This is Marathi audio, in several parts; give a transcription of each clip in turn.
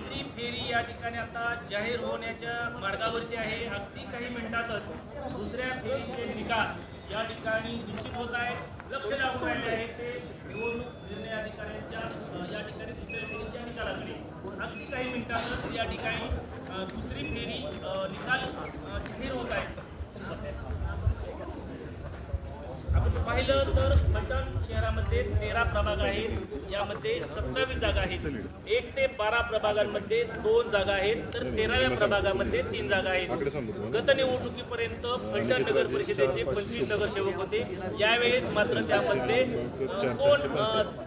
ही फेरी या ठिकाणी आता जाहीर होण्याच्या मार्गावरती आहे. अगदी काही मिनिटातच दुसऱ्या फेरीचे निकाल या ठिकाणी निश्चित होत आहे लक्ष लागून राहिले आहे. ते निवडणूक निर्णय अधिकाऱ्यांच्या या ठिकाणी दुसऱ्या फेरीच्या निकालाकडे. अगदी काही मिनिटांनंतर या ठिकाणी दुसरी फेरी निकाल जाहीर होत आहेत पाहिलं तर पलटण शहरामध्ये तेरा प्रभाग आहेत. यामध्ये सत्तावीस जागा आहेत. एक ते बारा प्रभागांमध्ये दोन जागा आहेत. तर तेराव्या प्रभागामध्ये तीन जागा आहेत. गत निवडणुकीपर्यंत फलटण नगर परिषदेचे पंचवीस नगरसेवक होते. यावेळेस मात्र त्यामध्ये दोन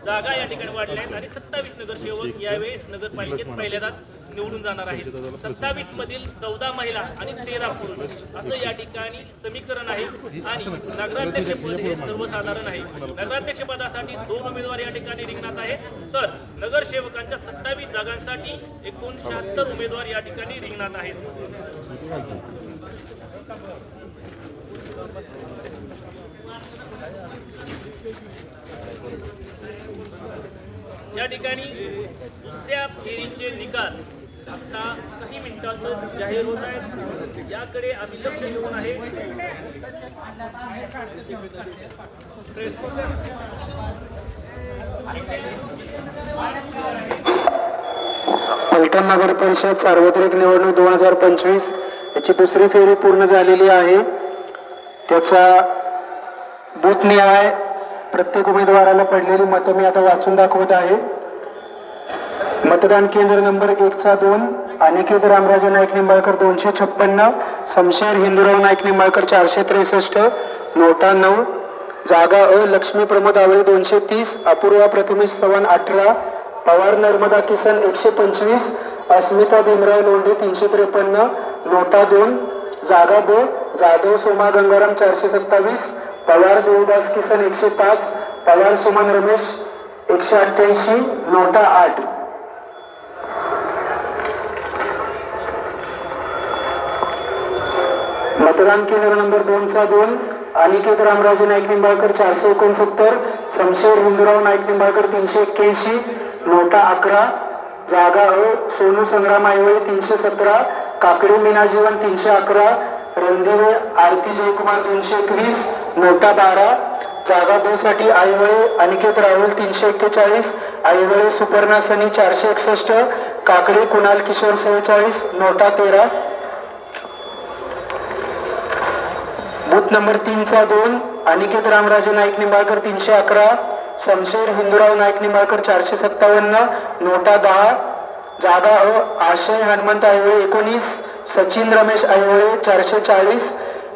जागा या ठिकाणी वाढल्या आहेत आणि सत्तावीस नगरसेवक यावेळेस नगरपालिकेत पहिल्यांदाच निवडून जाणार आहेत. सत्तावीस मधील चौदा महिला आणि तेरा पुरुष असं या ठिकाणी समीकरण आहे. आणि नगराध्यक्ष पद हे सर्वसाधारण आहे. नगराध्यक्ष पदासाठी दोन उमेदवार या ठिकाणी रिंगणात आहेत. तर नगरसेवकांच्या सत्तावीस जागांसाठी एकूण शहात्तर उमेदवार या ठिकाणी रिंगणात आहेत. या ठिकाणी दुसऱ्या फेरीचे निकाल आता काही मिनिटांतच जाहीर होत आहेत. याकडे आम्ही लक्ष देऊन आहे. फलटण नगर परिषद सार्वत्रिक निवडणूक दोन हजार पंचवीस याची दुसरी फेरी पूर्ण झालेली आहे. त्याचा बूथ निहाय प्रत्येक उमेदवाराला पडलेली मतं मी आता वाचून दाखवत आहे. मतदान केंद्र नंबर एकचा दोन अनिकेत रामराजे नाईक निंबाळकर दोनशे छप्पन्न शमशेर हिंदूराव नाईक निंबाळकर चारशे त्रेसष्ट नोटा नऊ जागा अ लक्ष्मी प्रमोद आवळे दोनशे तीस अपूर्वा प्रथमेश चव्हाण अठरा पवार नर्मदा किसन एकशे पंचवीस अस्मिता भीमराव लोंढे तीनशे त्रेपन्न नोटा दोन जागा ब जाधव सोमा गंगाराम चारशे सत्तावीस पवार देवदास किसन एकशे पाच पवार सुमन रमेश एकशे अठ्ठ्याऐंशी नोटा आठ. मतदान केंद्र नंबर दोनचा दोन. अनिकेत रामराजे नाईक निंबाळकर चारशे एकोणसत्तर. शमशेर हिंदूराव नाईक निंबाळकर तीनशे एक्क्याऐंशी. नोटा अकरा. जागा अ सोनू संग्राम आयवळे तीनशे सतरा. काकडे मीनाजीवन तीनशे अकरा. रणधीर आरती जयकुमार दोनशे एकवीस. नोटा बारा. जागा दो साठी आयवळे अनिकेत राहुल तीनशे एक्केचाळीस. आयवळे सुपर्णा सनी चारशे एकसष्ट. काकडे कुणाल किशोर सेहेचाळीस. नोटा तेरा. बूथ नंबर तीनचा दोन अनिकेत रामराजे नाईक निंबाळकर तीनशे अकरा शमशेर हिंदुराव नाईक निंबाळकर चारशे सत्तावन्न नोटा दहा जागा अ आशय हनुमंत आयवळे एकोणीस सचिन रमेश आयवळे चारशे चाळीस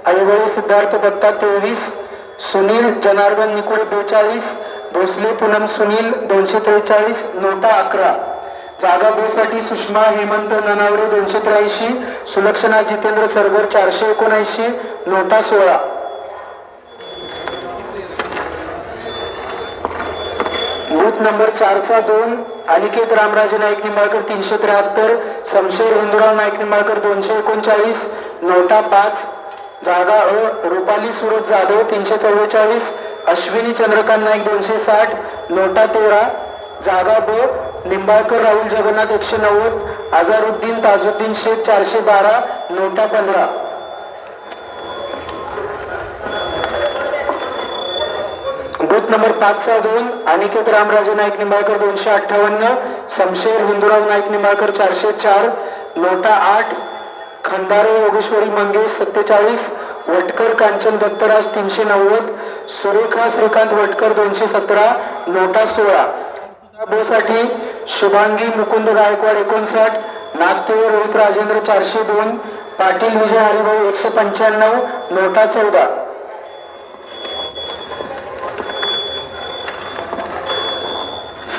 आयवळे सिद्धार्थ दत्ता तेवीस सुनील जनार्दन निकुळे बेचाळीस भोसले पूनम सुनील दोनशे त्रेचाळीस नोटा अकरा. जागा बी साठी सुषमा हेमंत ननावरे दोनशे त्र्याऐंशी सुलक्षणा जितेंद्र सरगर चारशे एकोणऐंशी नोटा सोळा. बूथ नंबर चारचा दोन अनिकेत रामराजे नाईक निंबाळकर तीनशे त्र्याहत्तर शमशेर हिंदुराव नाईक निंबाळकर दोनशे एकोणचाळीस नोटा पाच. जागा अ रुपाली सुरज जाधव तीनशे चव्वेचाळीस अश्विनी चंद्रकांत नाईक दोनशे साठ नोटा तेरा. जागा ब निंबाळकर राहुल जगन्नाथ एकशे नव्वद आजारुद्दीन ताजुद्दीन शेख चारशे बारा नोटा पंधरा. बूथ नंबर पाचचा दोन अनिकेत रामराजे नाईक निंबाळकर दोनशे अठ्ठावन्न शमशेर हिंदुराव नाईक निंबाळकर चारशे चार नोटा आठ खंदारे योगेश्वरी मंगेश सत्तेचाळीस वटकर कांचन दत्तराज तीनशे नव्वद सुरेखा श्रीकांत वटकर दोनशे सतरा नोटा सोळा. बोसाठी साठी शुभांगी मुकुंद गायकवाड एकोणसाठ नागपूर रोहित राजेंद्र चारशे दोन पाटील विजय हरिभाऊ एकशे पंच्याण्णव नोटा चौदा.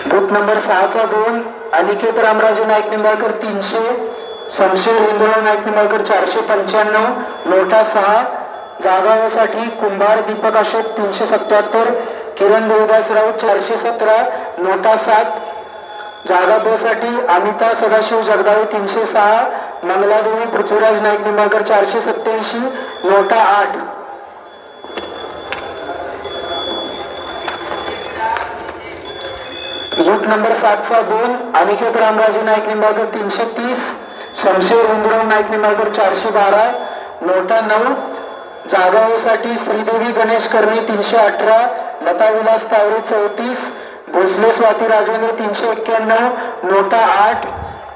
बूथ नंबर सहाचा दोन अनिकेत रामराजे नाईक निंबाळकर तीनशे शमशेर हिंदुराव नाईक निंबाळकर चारशे पंच्याण्णव नोटा सहा. जागावासाठी कुंभार दीपक अशोक तीनशे सत्याहत्तर किरण देवदास राऊत चारशे सतरा नोटा सात. जागा ब साठी अमिता सदाशिव जगदाळे तीनशे सहा मंगलादेवी पृथ्वीराज नाईक निंबाळकर चारशे सत्याऐंशी नोटा आठ. बूथ नंबर सातचा दोन अनिकेत रामराजे नाईक निंबाळकर तीनशे तीस शमशेर हुंदराव नाईक निंबाळकर चारशे बारा नोटा नऊ. जागाओसाठी श्रीदेवी गणेश कर्णे तीनशे अठरा लता विलास तावरे चौतीस भोसले स्वाती राजेंद्र तीनशे एक्क्याण्णव नोटा आठ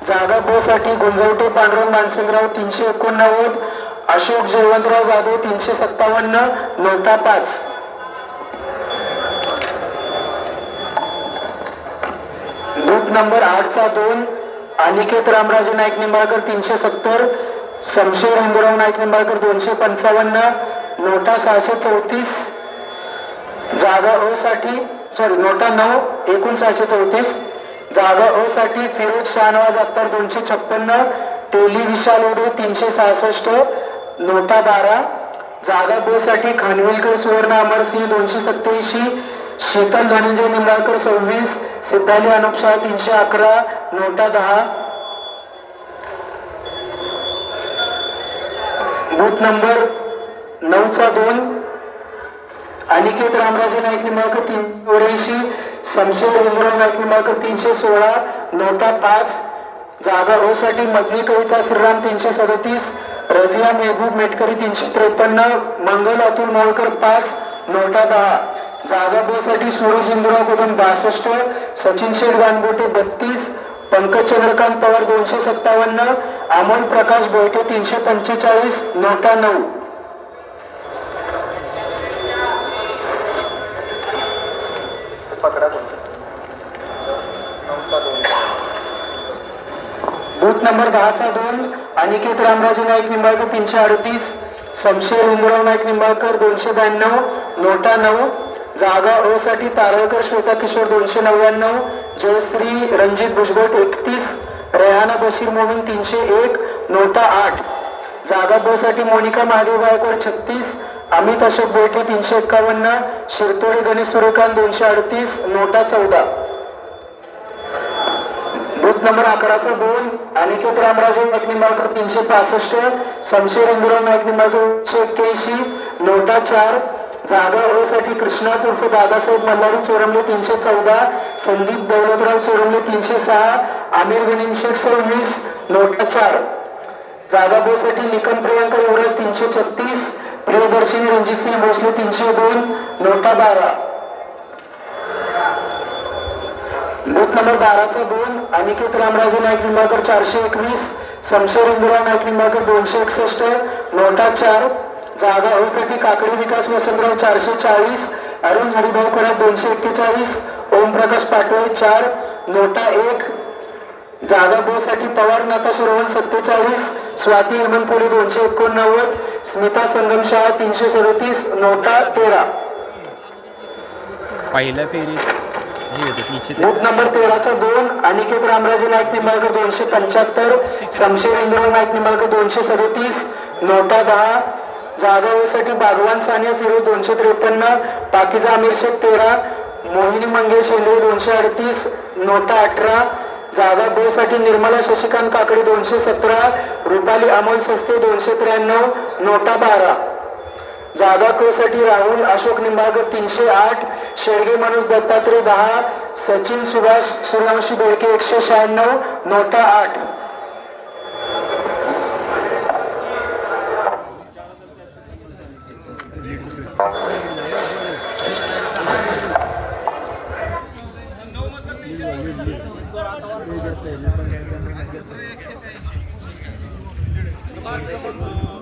जागा ब साठी गुंजवटे पांडुरंग मानसिंगराव तीनशे एकोणनव्वद अशोक जयवंतराव जाधव तीनशे सत्तावन्न नोटा पाच. बूथ नंबर आठचा दोन अनिकेत रामराजे नाईक निंबाळकर तीनशे सत्तर शमशेर हिंदुराव नाईक निंबाळकर दोनशे पंचावन्न नोटा सहाशे चौतीस जागा अ साठी सॉरी नोटा नऊ एकूण सहाशे चौतीस. जागा अ साठी फिरोज शाहनवाज अख्तर दोनशे छप्पन्न तेली विशाल उडे तीनशे सहासष्ट नोटा बारा. जागा ब साठी खानविलकर सुवर्ण अमरसिंह दोनशे सत्याऐंशी शीतल धनंजय निंबाळकर सव्वीस सिद्धाली अनुपशाह तीनशे अकरा नोटा दहा. बूथ नंबर नऊचा दोन. अनिकेत रामराजे नाईक निंबाळकर तीन चौऱ्याऐंशी शमशेर इंद्रराव नाईक निंबाळकर तीनशे सोळा नोटा पाच जागा ओ साठी कविता श्रीराम तीनशे सदतीस रजिया मेहबूब मेटकरी तीनशे त्रेपन्न मंगल अतुल मोळकर पाच नोटा दहा. जागा ब साठी सूरज इंदुराव कदम बासष्ट सचिन शेठ गानबोटे बत्तीस पंकज चंद्रकांत पवार दोनशे सत्तावन्न अमोल प्रकाश बोयटे तीनशे पंचेचाळीस नोटा नऊ. बूथ नंबर दहाचा दोन. अनिकेत रामराजे नाईक निंबाळकर तीनशे अडतीस. शमशेर उमराव नाईक निंबाळकर दोनशे ब्याण्णव. नोटा नऊ. जागा अ साठी तारळकर श्वेता किशोर दोनशे नव्याण्णव. जयश्री रणजित भुजबळ एकतीस. रेहाना बशीर मोमीन तीनशे एक. नोटा आठ. जागा ब साठी मोनिका महादेव गायकवाड छत्तीस. अमित अशोक बोयटे तीनशे एक्कावन्न शिरतोडे गणेश सूर्यकांत दोनशे अडतीस नोटा चौदा. बूथ नंबर अकराचा दोन अनिकेत रामराजे नाईक निंबाळकर तीनशे पासष्ट शमशेर इंदुराव नाईक निंबाळकर एकशे एक्क्याऐंशी नोटा चार. जागा ओसाठी साठी कृष्णात उर्फ दादासाहेब मल्हारी चोरमले तीनशे चौदा संदीप दौलतराव चोरमले तीनशे सहा आमिर गणिम शेख सव्वीस नोटा चार. जागा ब साठी निकम प्रियांका युवराज तीनशे छत्तीस प्रियदर्शिनी रणजितसिंह भोसले तीनशे दोन नोटा बारा. बूथ नंबर बाराचा दोन अनिकेत रामराजे नाईक निंबाळकर चारशे एकवीस शमशेर इंदिरा नाईक निंबाळकर दोनशे एकसष्ट नोटा चार. जागा होसाठी काकडी विकास वसंतराव चारशे चाळीस अरुण हरिभाऊ खरात दोनशे एक्केचाळीस ओमप्रकाश पाटोळे चार नोटा एक जागा ब साठी पवार नकाश रोहन सत्तेचाळीस स्वाती हेमंतपुरी दोनशे एकोणनव्वद स्मिता संगम शाह तीनशे सदतीस नोटा तेरा. पहिल्या फेरीत बूथ नंबर तेराचा दोन अनिकेत रामराजे नाईक निंबाळकर दोनशे पंच्याहत्तर शमशेर इंद्रराव नाईक निंबाळकर दोनशे सदतीस नोटा दहा. जागा साठी बागवान सानिया फिरोज दोनशे त्रेपन्न पाकिजा आमिर शेख तेरा मोहिनी मंगेश हेंद्रे दोनशे अडतीस नोटा अठरा. जागा ब साठी निर्मला शशिकांत काकडे दोनशे सतरा रुपाली अमोल सस्ते दोनशे त्र्याण्णव नोटा बारा. जागा क साठी राहुल अशोक निंबाळकर तीनशे आठ शेडगे मनोज दत्तात्रय दहा सचिन सुभाष सूर्यवंशी बेळके एकशे शहाण्णव नोटा आठ.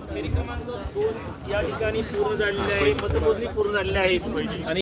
फेरी क्रमांक दोन या ठिकाणी पूर्ण झालेली आहे मतमोजणी पूर्ण झालेली आहे आणि